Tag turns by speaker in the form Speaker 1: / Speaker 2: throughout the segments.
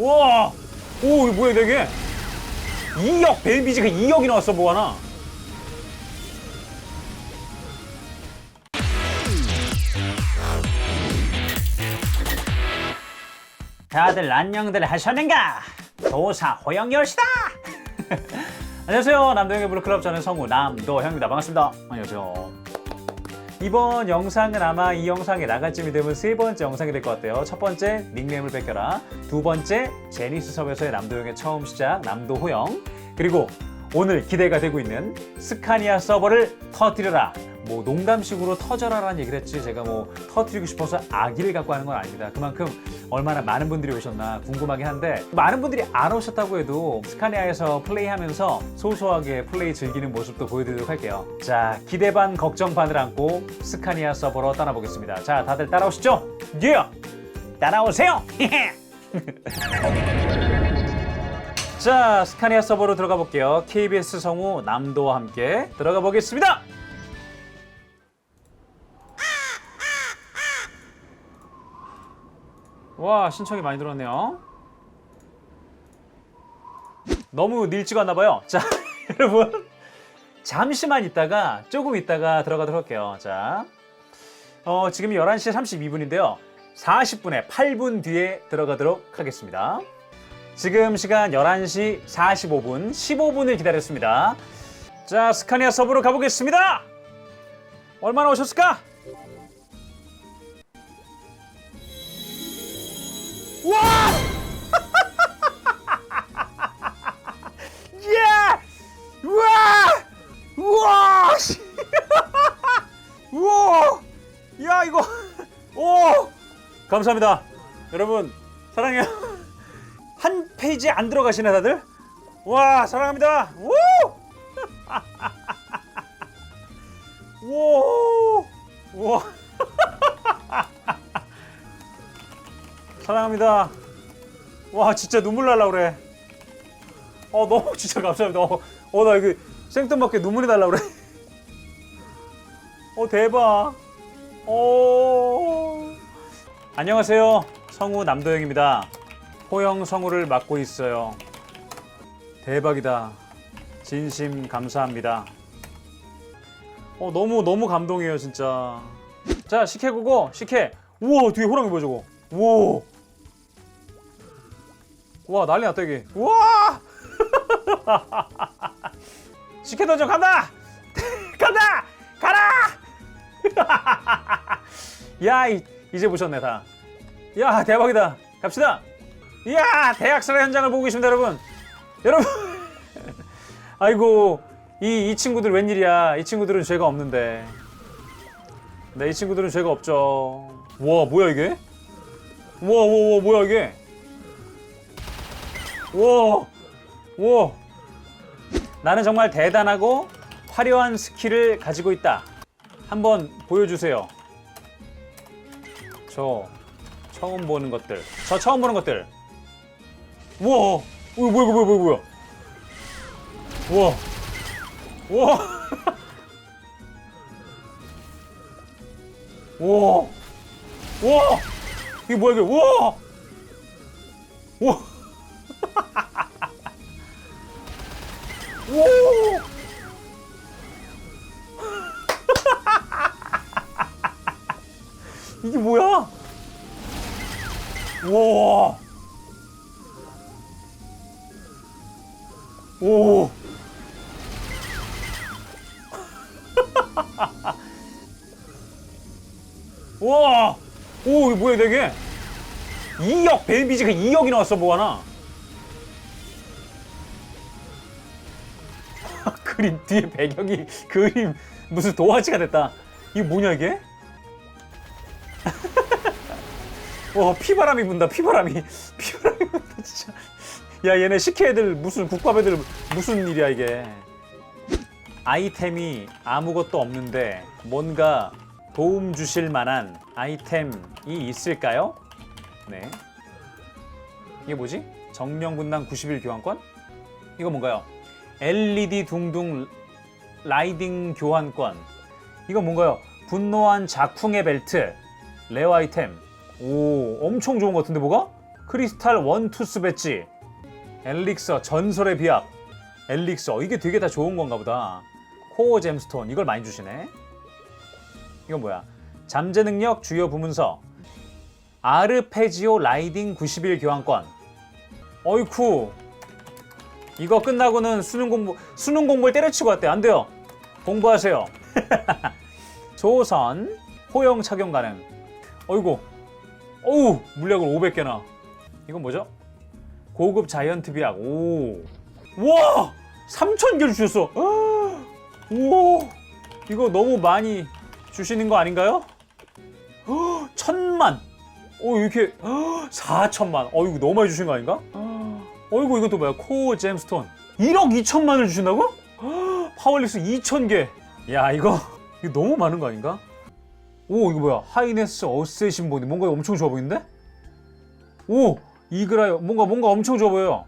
Speaker 1: 우와! 오, 이거 뭐야, 되게? 2억, 벨비지가 2억이 나왔어, 뭐 하나? 다들 안녕들 하셨는가? 도사 호영열시다! 안녕하세요. 남도영의 블루클럽 저는 성우 남도형입니다. 반갑습니다. 안녕하세요. 이번 영상은 아마 이 영상이 나갈 쯤이 되면 세 번째 영상이 될 것 같아요. 첫 번째 닉네임을 뺏겨라. 두 번째 제니스 섭에서의 남도영의 처음 시작 남도호영. 그리고 오늘 기대가 되고 있는 스카니아 서버를 터뜨려라. 뭐 농담식으로 터져라라는 얘기를 했지 제가 뭐 터뜨리고 싶어서 아기를 갖고 하는 건 아닙니다. 그만큼 얼마나 많은 분들이 오셨나 궁금하긴 한데 많은 분들이 안 오셨다고 해도 스카니아에서 플레이하면서 소소하게 플레이 즐기는 모습도 보여드리도록 할게요. 자 기대 반 걱정 반을 안고 스카니아 서버로 떠나보겠습니다. 자 다들 따라오시죠. 예! 따라오세요. 자 스카니아 서버로 들어가 볼게요. KBS 성우 남도와 함께 들어가 보겠습니다. 와 신청이 많이 들었네요. 너무 일찍 왔나 봐요. 자 여러분 잠시만 있다가 조금 있다가 들어가도록 할게요. 자 어, 지금 11시 32분인데요. 40분에 8분 뒤에 들어가도록 하겠습니다. 지금 시간 11시 45분, 15분을 기다렸습니다. 자, 스카니아 서버로 가보겠습니다. 얼마나 오셨을까? 와! 예! 우와! 우와! 씨! 우와! 야, 이거 오! 감사합니다. 여러분, 사랑해요. 한 페이지 안 들어가시네 다들? 와, 사랑합니다. 우! 오! 우와. 사랑합니다. 와 진짜 눈물 날라 그래. 어 너무 진짜 감사합니다. 어, 어, 나 이거 생뚱맞게 눈물이 날라 그래. 어 대박. 어. 안녕하세요. 성우 남도영입니다. 호영 성우를 맡고 있어요. 대박이다. 진심 감사합니다. 어 너무 너무 감동이에요 진짜. 자 식혜 고고 식혜. 우와 뒤에 호랑이 뭐야 저거. 우와. 와 난리 났다 이게. 우와! 도전 간다! 간다! 가라! 야 이, 이제 보셨네 다야 대박이다. 갑시다. 이야 대학살의 현장을 보고 계십니다 여러분. 여러분! 아이고 이, 이 친구들 웬일이야? 이 친구들은 죄가 없는데. 네 이 친구들은 죄가 없죠. 와 뭐야 이게? 우와 뭐야 이게 와, 와. 나는 정말 대단하고 화려한 스킬을 가지고 있다. 한번 보여주세요. 저 처음 보는 것들. 저 처음 보는 것들. 우와, 어, 뭐야, 뭐야, 뭐야, 뭐야, 뭐야. 우와, 우와. 우와, 우와. 이게 뭐야, 이게. 우와. 우와. 오! 이게 뭐야? 우와! 오! 우와! 오, 이게 뭐야, 되게? 2억, 벨비지가 2억이 나왔어, 뭐 하나? 그림 뒤에 배경이 그림 무슨 도화지가 됐다. 이게 뭐냐 이게? 와 피바람이 분다 피바람이 피바람이 분다 진짜. 야 얘네 식혜 애들 무슨 국밥 애들 무슨 일이야 이게? 아이템이 아무것도 없는데 뭔가 도움 주실 만한 아이템이 있을까요? 네. 이게 뭐지? 정명분당 90일 교환권? 이거 뭔가요? LED 둥둥 라이딩 교환권. 이거 뭔가요? 분노한 작풍의 벨트. 레어 아이템. 오, 엄청 좋은 것 같은데 뭐가? 크리스탈 원투스 배지, 엘릭서 전설의 비약, 엘릭서 이게 되게 다 좋은 건가 보다. 코어 잼스톤 이걸 많이 주시네. 이건 뭐야? 잠재 능력 주요 부문서, 아르페지오 라이딩 91 교환권. 어이쿠. 이거 끝나고는 수능 공부 수능 공부를 때려치고 왔대. 안 돼요. 공부하세요. 조선 호영 착용 가능. 어이구. 어우, 물약을 500개나. 이건 뭐죠? 고급 자이언트 비약. 오. 와! 3,000개를 주셨어. 아, 우와. 이거 너무 많이 주시는 거 아닌가요? 헉, 천만. 어, 이렇게 4천만. 어이구, 너무 많이 주신 거 아닌가? 어이구, 이건 또 뭐야? 코어 잼스톤. 1억 2천만을 주신다고? 헉, 파월릭스 2,000개. 야, 이거 이거 너무 많은 거 아닌가? 오 이거 뭐야 하이네스 어세 신 보니 뭔가 엄청 좋아 보이는데? 오 이그라요 뭔가 뭔가 엄청 좋아 보여요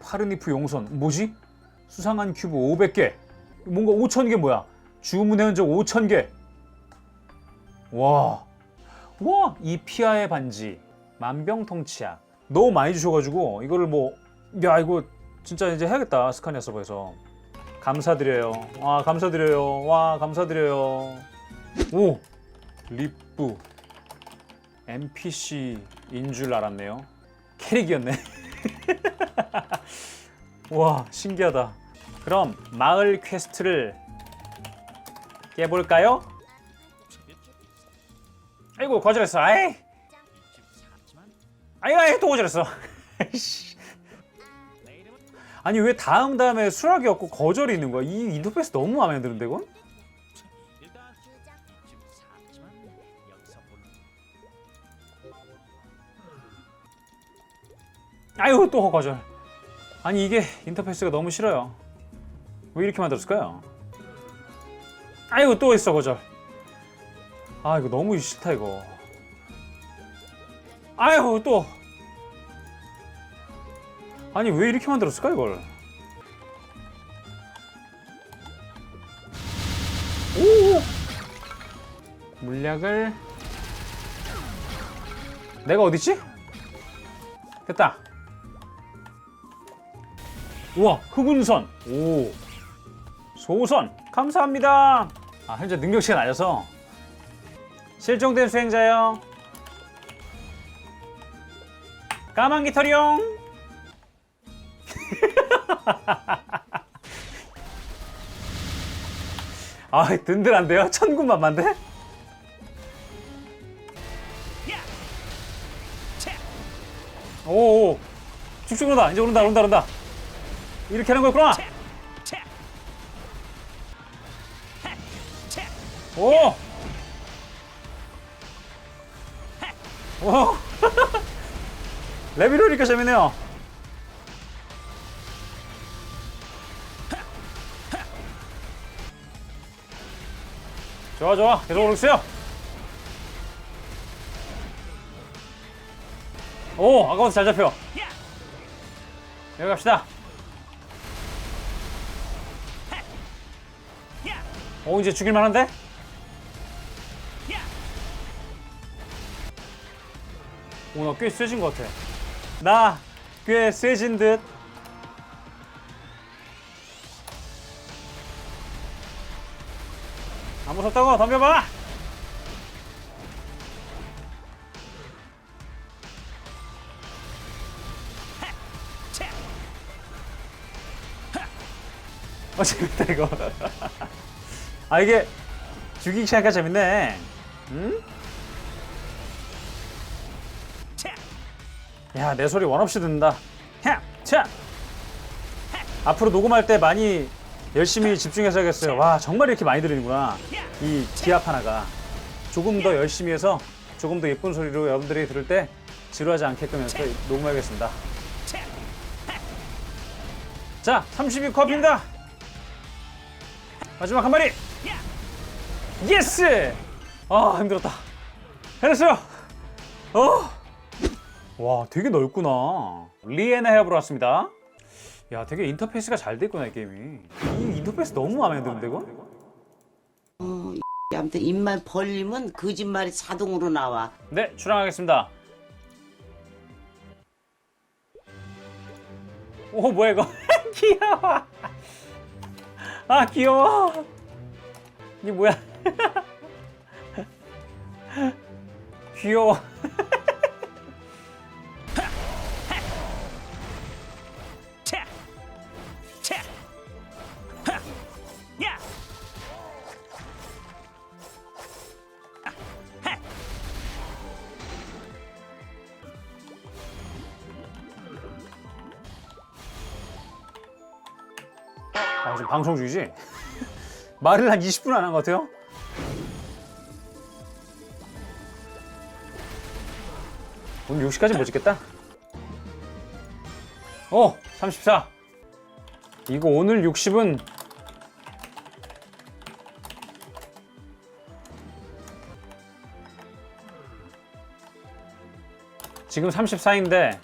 Speaker 1: 파르니프 용선 뭐지? 수상한 큐브 500개 뭔가 5000개 뭐야 주문해 온 적 5000개 와 와, 이 피아의 반지 만병통치약 너무 많이 주셔가지고 이거를 뭐 야 이거 진짜 이제 해야겠다 스카니아 서버에서 감사드려요 와 감사드려요 와 감사드려요 오 리뿌 NPC인 줄 알았네요. 캐릭이었네. 와 신기하다. 그럼 마을 퀘스트를 깨볼까요? 아이고 거절했어. 아이. 아이 아이 또 거절했어. 아니 왜 다음 다음에 수락이 없고 거절이 있는 거야? 이 인터페이스 너무 마음에 안 드는데 이건? 아유 또 거절. 아니 이게 인터페이스가 너무 싫어요. 왜 이렇게 만들었을까요? 아이고 또 있어 거절. 아 이거 너무 싫다 이거. 아유 또. 아니 왜 이렇게 만들었을까 이걸? 오! 물약을 내가 어딨지? 됐다. 우와 흑운선 오 소선 감사합니다 아 현재 능력치가 낮아서 실종된 수행자요 까만 깃털이용 아 든든한데요 천군만만데 오오 쭉쭉 오른다 이제 오른다 오른다 오른다 이렇게 하는 거였구나. 오. 오. 레벨이 오니까 재밌네요. 좋아 좋아 계속 오르세요. 오 아까부터 잘 잡혀. 여기 갑시다. 오 이제 죽일 만한데? 오나 꽤 세진 것 같아. 나 꽤 세진 듯. 무섭다고 덤벼봐. 어 재밌다 이거. 아 이게 죽이기 시작하니까 재밌네. 응? 야, 내 소리 원 없이 듣는다. 앞으로 녹음할 때 많이 열심히 집중해서 하겠어요. 와, 정말 이렇게 많이 들리는구나. 이 기합 하나가. 조금 더 열심히 해서 조금 더 예쁜 소리로 여러분들이 들을 때 지루하지 않게끔 해서 녹음하겠습니다. 자, 32 컵입니다. 마지막 한 마리. 예스! 아 힘들었다. 해냈어요. 어. 와 되게 넓구나. 리에나 해보러 왔습니다. 야 되게 인터페이스가 잘돼 있구나 이 게임이. 이 인터페이스 너무 마음에 드는데 이거?
Speaker 2: 아무튼 입만 벌리면 거짓말이 자동으로 나와.
Speaker 1: 네 출항하겠습니다. 오 뭐야 이거 귀여워 아 귀여워 이게 뭐야 귀여워 방송 중이지? 말을 한 20분 안 한 것 같아요? 오늘 60까지 못 찍겠다? 어, 34. 이거 오늘 60은 지금 34인데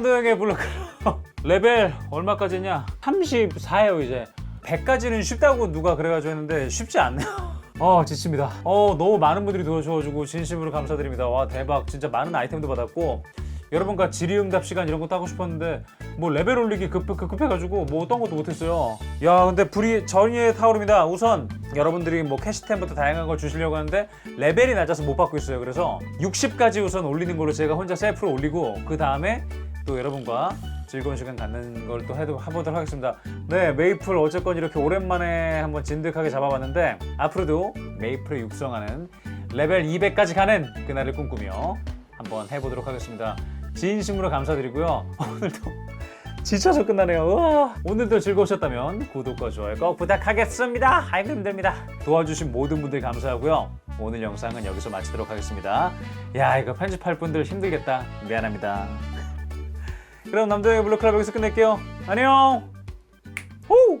Speaker 1: 네, 남도영의 블로그 레벨 얼마까지냐? 34예요 이제. 100까지는 쉽다고 누가 그래가지고 했는데 쉽지 않네요. 어 지칩니다. 어 너무 많은 분들이 도와주셔가지고 진심으로 감사드립니다. 와 대박 진짜 많은 아이템도 받았고 여러분과 질의응답 시간 이런 것도 하고 싶었는데 뭐 레벨 올리기 급, 급급해가지고 뭐 어떤 것도 못했어요. 야 근데 불이 전의에 타오릅니다. 우선 여러분들이 뭐 캐시템부터 다양한 걸 주시려고 하는데 레벨이 낮아서 못 받고 있어요. 그래서 60까지 우선 올리는 걸로 제가 혼자 셀프로 올리고 그 다음에 또 여러분과 즐거운 시간 갖는 걸 또 해보도록 하겠습니다. 네, 메이플 어쨌건 이렇게 오랜만에 한번 진득하게 잡아봤는데 앞으로도 메이플을 육성하는 레벨 200까지 가는 그날을 꿈꾸며 한번 해보도록 하겠습니다. 진심으로 감사드리고요. 오늘도 지쳐서 끝나네요. 우와. 오늘도 즐거우셨다면 구독과 좋아요 꼭 부탁하겠습니다. 아이고 힘듭니다. 도와주신 모든 분들 감사하고요. 오늘 영상은 여기서 마치도록 하겠습니다. 야 이거 편집할 분들 힘들겠다. 미안합니다. 그럼 남자의 블루클럽 여기서 끝낼게요. 안녕. 호!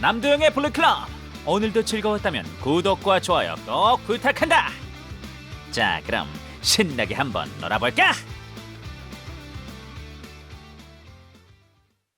Speaker 2: 남도영의 블루클럽 오늘도 즐거웠다면 구독과 좋아요 꼭 부탁한다 자 그럼 신나게 한번 놀아볼까?